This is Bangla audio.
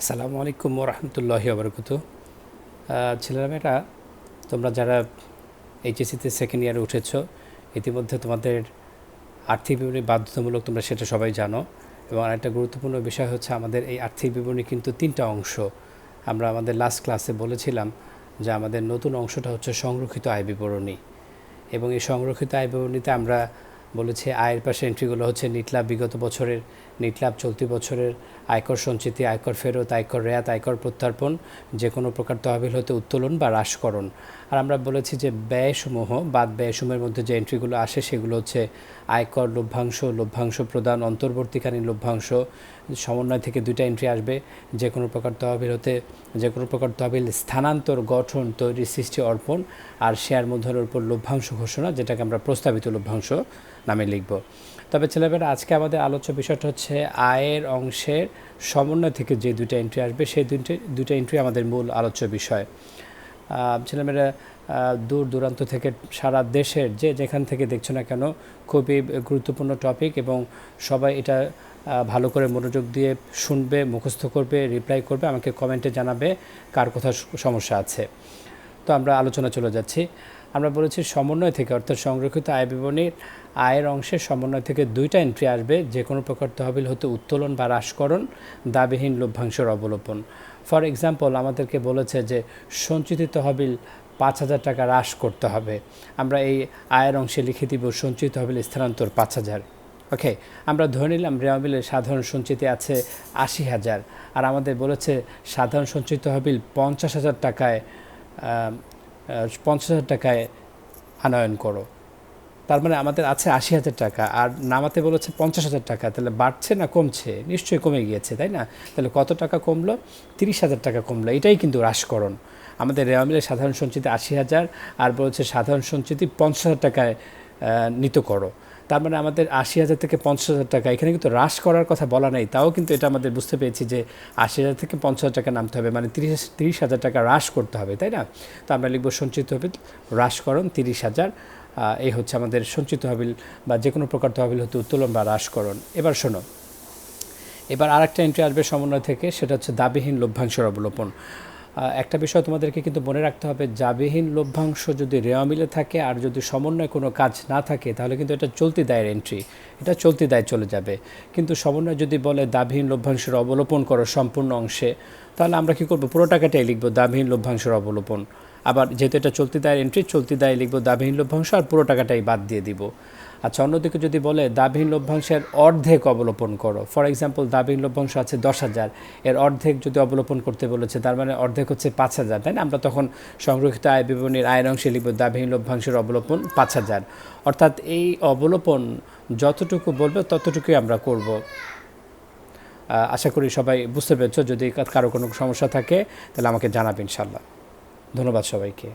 আসসালামু আলাইকুম রহমতুল্লাহি আবরকত ছেলেরা মেয়েরা, তোমরা যারা এইচএসিতে সেকেন্ড ইয়ারে উঠেছ, ইতিমধ্যে তোমাদের আর্থিক বিবরণী বাধ্যতামূলক তোমরা সেটা সবাই জানো। এবং আরেকটা গুরুত্বপূর্ণ বিষয় হচ্ছে আমাদের এই আর্থিক বিবরণী কিন্তু তিনটা অংশ। আমরা আমাদের লাস্ট ক্লাসে বলেছিলাম যে আমাদের নতুন অংশটা হচ্ছে সংরক্ষিত আয় বিবরণী। এবং এই সংরক্ষিত আয় বিবরণীতে আমরা বলেছি, আয়ের পাশে এন্ট্রিগুলো হচ্ছে নিটলাভ বিগত বছরের নিটলাভ চলতি বছরের আয়কর সঞ্চিতি, আয়কর ফেরত, আয়কর রেয়াত, আয়কর প্রত্যার্পণ, যে কোনো প্রকার তহবিল হতে উত্তোলন বা হ্রাসকরণ। আর আমরা বলেছি যে ব্যয়সমূহ, বাদ ব্যয়সমূহের মধ্যে যে এন্ট্রিগুলো আসে, সেগুলো হচ্ছে আয়কর, লভ্যাংশ লভ্যাংশ প্রদান, অন্তর্বর্তীকালীন লভ্যাংশ সমন্বয় থেকে দুইটা এন্ট্রি আসবে। যে কোনো প্রকার তহবিল হতে যে কোনো প্রকার তহবিল স্থানান্তর, গঠন তৈরি সৃষ্টি, অর্পণ আর শেয়ার মূলধনের উপর লভ্যাংশ ঘোষণা, যেটাকে আমরা প্রস্তাবিত লভ্যাংশ নামে লিখব। তবে ছেলেমেয়েরা আজকে আমাদের আলোচ্য বিষয়টা হচ্ছে আয়ের অংশের সমন্বয় থেকে যে দুইটা এন্ট্রি আসবে, সেই দুইটা দুইটা এন্ট্রি আমাদের মূল আলোচ্য বিষয়। ছেলেমেয়েরা দূর দূরান্ত থেকে সারা দেশের যে যেখান থেকে দেখছ না কেন, খুবই গুরুত্বপূর্ণ টপিক এবং সবাই এটা ভালো করে মনোযোগ দিয়ে শুনবে, মুখস্থ করবে রিপ্লাই করবে, আমাকে কমেন্টে জানাবে কার কোথাও সমস্যা আছে। তো আমরা আলোচনা চলে যাচ্ছি। আমরা বলেছি সমন্বয় থেকে, অর্থাৎ সংরক্ষিত আয় বিবরণীর আয়ের অংশের সমন্বয় থেকে দুইটা এন্ট্রি আসবে। যে কোনো প্রকার তহবিল হতে উত্তোলন বা হ্রাসকরণ, দাবিহীন লভ্যাংশের অবলোপন। ফর এক্সাম্পল আমাদেরকে বলেছে যে সঞ্চিত তহবিল পাঁচ হাজার টাকা হ্রাস করতে হবে। আমরা এই আয়ের অংশে লিখে দিব সঞ্চিত তহবিল স্থানান্তর পাঁচ হাজার। ওকে আমরা ধরে নিলাম রেওয়াবিলের সাধারণ সঞ্চিতি আছে আশি হাজার। আর আমাদের বলেছে সাধারণ সঞ্চিত তহবিল পঞ্চাশ হাজার টাকায় পঞ্চাশ হাজার টাকায় আনয়ন করো। তার মানে আমাদের আছে আশি হাজার টাকা, আর নামাতে বলেছে পঞ্চাশ হাজার টাকা, তাহলে বাড়ছে না কমছে? নিশ্চয়ই কমে গিয়েছে, তাই না? তাহলে কত টাকা কমলো? তিরিশ হাজার টাকা কমলো, এটাই কিন্তু হ্রাসকরণ আমাদের রেওয়া মিলে সাধারণ সঞ্চিতি আশি হাজার, আর বলছে সাধারণ সঞ্চিতি পঞ্চাশ হাজার টাকায় নিত করো। তার মানে আমাদের আশি হাজার থেকে পঞ্চাশ হাজার টাকা, এখানে কিন্তু হ্রাস করার কথা বলা নেই, তাও কিন্তু এটা আমাদের বুঝতে পেরেছি যে আশি হাজার থেকে পঞ্চাশ হাজার টাকা নামতে হবে মানে তিরিশ তিরিশ হাজার টাকা হ্রাস করতে হবে, তাই না? তো আমরা লিখব সঞ্চিত তহবিল হ্রাসকরণ তিরিশ হাজার এই হচ্ছে আমাদের সঞ্চিত তহবিল বা যে কোনো প্রকার তহবিল হতে উত্তোলন বা হ্রাসকরণ এবার শোনো, এবার আরেকটা এন্ট্রি আসবে সমন্বয় থেকে, সেটা হচ্ছে দাবিহীন লভ্যাংশের অবলোপন। একটা বিষয় তোমাদেরকে কিন্তু মনে রাখতে হবে জাবিহীন লভ্যাংশ যদি রেওয়া মিলে থাকে আর যদি সমন্বয় কোনো কাজ না থাকে, তাহলে কিন্তু এটা চলতি দায়ের এন্ট্রি এটা চলতি দায় চলে যাবে। কিন্তু সমন্বয় যদি বলে দাবিহীন লভ্যাংশের অবলোপন করো সম্পূর্ণ অংশে, তাহলে আমরা কী করব? পুরো টাকাটাই লিখব, দাবিহীন লভ্যাংশের অবলোপন। আবার যেহেতু এটা চলতি দায়ের এন্ট্রি চলতি দায় লিখব দাবিহীন লভ্যাংশ আর পুরো টাকাটাই বাদ দিয়ে দিব। আচ্ছা অন্যদিকে যদি বলে দাবিহীন লভ্যাংশের অর্ধেক অবলোপন করো ফর এক্সাম্পল দাবিহীন লভ্যাংশ আছে দশ হাজার, এর অর্ধেক যদি অবলোপন করতে বলেছে, তার মানে অর্ধেক হচ্ছে পাঁচ হাজার, তাই না? আমরা তখন সংরক্ষিত আয় বিবরণীর আয়ের অংশে লিখব দাবিহীন লভ্যাংশের অবলোপন পাঁচ হাজার। অর্থাৎ এই অবলোপন যতটুকু বলবে ততটুকুই আমরা করব। আশা করি সবাই বুঝতে পেরেছ, যদি কারও কোনো সমস্যা থাকে, তাহলে আমাকে জানাবে ইনশাল্লাহ ধন্যবাদ সবাইকে।